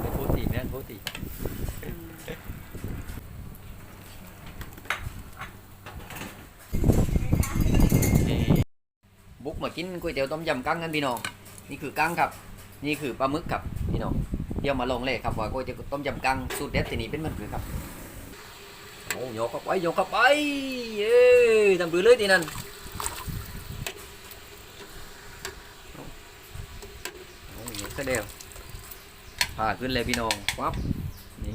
ไม่พูดตีไม่นั่นพูดตีบุกมากินก๋วยเตี๋ยวต้มยำกั้งกันพี่น้อง นี่คือกั้งครับ นี่คือปลาหมึกครับพี่น้อง เดี๋ยวมาลงเลยครับว่าก๋วยเตี๋ยวต้มยำกั้งสูตรเด็ดที่นี่เป็นมันคือครับ โอ้ยกเข้าไปยกเข้าไปเย้ทำบือเลยทีนั้นโอ้ยยกซะเดียว พาขึ้นเลยพี่น้องปั๊บนี่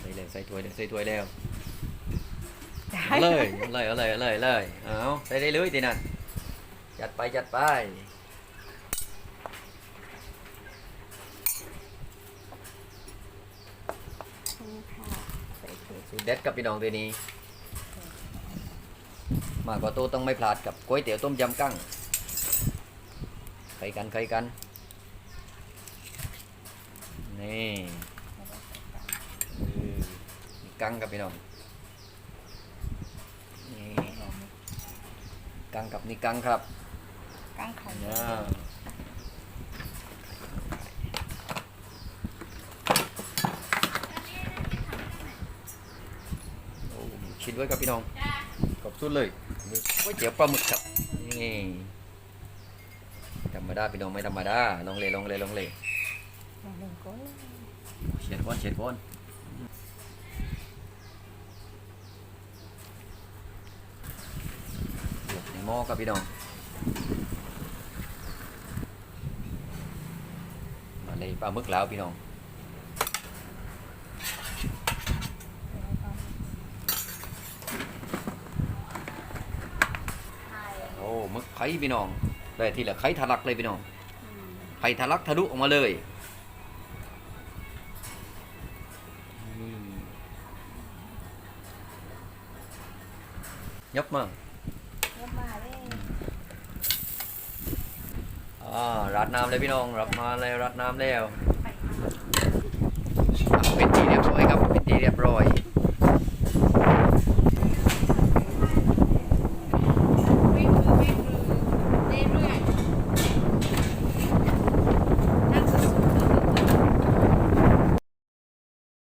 ใส่เลยใส่ถ้วยเลยใส่ถ้วยแล้วเอาเลยเอาเลยเอาเลยเอาเลยเอาเลยเอาใส่ได้เลยทีนั้นจัดไปจัดไปสูตรเด็ดกับพี่น้องตัวนี้ มากกว่าตัวต้องไม่พลาดกับก๋วยเตี๋ยวต้มยำกั้งใครกันใครกัน นี่เออมีกั้งกับพี่น้องนี่กั้งกับนี่กั้งครับก้างไข่นะโอ้ชิดไว้กับพี่น้องขอบสุดเลยก๋วยเตี๋ยวปลาหมึกครับนี่ธรรมดาพี่น้องไม่ธรรมดาลองเลยลองเลยลองเลย ลองหนึ่งก้นเฉียดก้อนเฉียดก้อนในหม้อครับพี่น้องมาเลยปลาหมึกแล้วพี่น้องโอ้หมึกไข่พี่น้องได้ทีละไข่ทะลักเลยพี่น้องไข่ทะลักทะลุออกมาเลย ยกมาเริ่มมาเลยอ่ารัดน้ำเลยพี่น้องรับมาแล้วรัดน้ำแล้วไข่มาอะเป็นทีเรียบร้อยครับเป็นทีเรียบร้อย